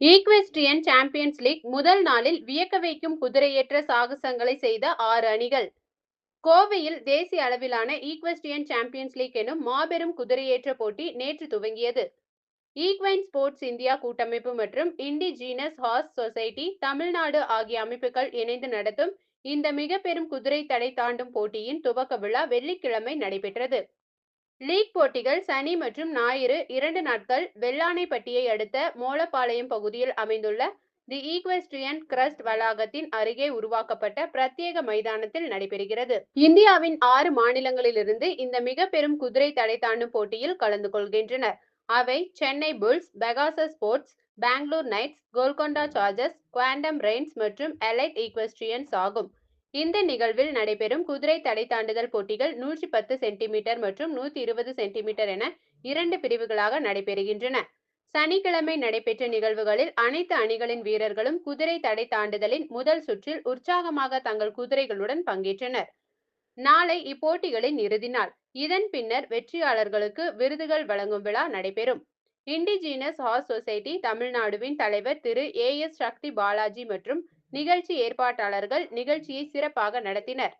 ஈக்வெஸ்ட்ரியன் champions league முதல் நாளில் வியக்க வைக்கும் குதிரையேற்ற சாகசங்களை செய்த ஆறு அணிகள். கோவையில் தேசிய அளவிலான ஈக்வெஸ்ட்ரியன் சாம்பியன்ஸ் லீக் எனும் மாபெரும் குதிரையேற்ற போட்டி நேற்று துவங்கியது. ஈக்வைன் ஸ்போர்ட்ஸ் இந்தியா கூட்டமைப்பு மற்றும் இண்டிஜீனஸ் ஹார்ஸ் சொசைட்டி தமிழ்நாடு ஆகிய அமைப்புகள் இணைந்து நடத்தும் இந்த மிக பெரும் குதிரை தடை தாண்டும் போட்டியின் துவக்க விழா வெள்ளிக்கிழமை நடைபெற்றது. லீக் போட்டிகள் சனி மற்றும் ஞாயிறு இரண்டு நாட்கள் வெள்ளானைப்பட்டியை அடுத்த மோலப்பாளையம் பகுதியில் அமைந்துள்ள தி ஈக்வெஸ்ட்ரியன் கிரஸ்ட் வளாகத்தின் அருகே உருவாக்கப்பட்ட பிரத்யேக மைதானத்தில் நடைபெறுகிறது. இந்தியாவின் ஆறு மாநிலங்களிலிருந்து இந்த மிக பெரும் குதிரை தடை தாண்டும் போட்டியில் கலந்து கொள்கின்றனர். அவை Chennai bulls Pegasus sports Bangalore knights Golconda chargers quantum reins மற்றும் எலைட் ஈக்வெஸ்ட்ரியன்ஸ் ஆகும். இந்த நிகழ்வில் நடைபெறும் குதிரை தடை தாண்டுதல் போட்டிகள் நூற்றி பத்து சென்டிமீட்டர் மற்றும் நூத்தி இருபது சென்டிமீட்டர் என இரண்டு பிரிவுகளாக நடைபெறுகின்றன. சனிக்கிழமை நடைபெற்ற நிகழ்வுகளில் அனைத்து அணிகளின் வீரர்களும் குதிரை தடை தாண்டுதலின் முதல் சுற்றில் உற்சாகமாக தங்கள் குதிரைகளுடன் பங்கேற்றனர். நாளை இப்போட்டிகளின் இறுதி நாள். இதன் பின்னர் வெற்றியாளர்களுக்கு விருதுகள் வழங்கும் விழா நடைபெறும். இண்டிஜீனஸ் ஹார்ஸ் சொசைட்டி தமிழ்நாடுவின் தலைவர் திரு ஏ எஸ் சக்தி பாலாஜி மற்றும் நிகழ்ச்சி ஏற்பாட்டாளர்கள் நிகழ்ச்சியை சிறப்பாக நடத்தினர்.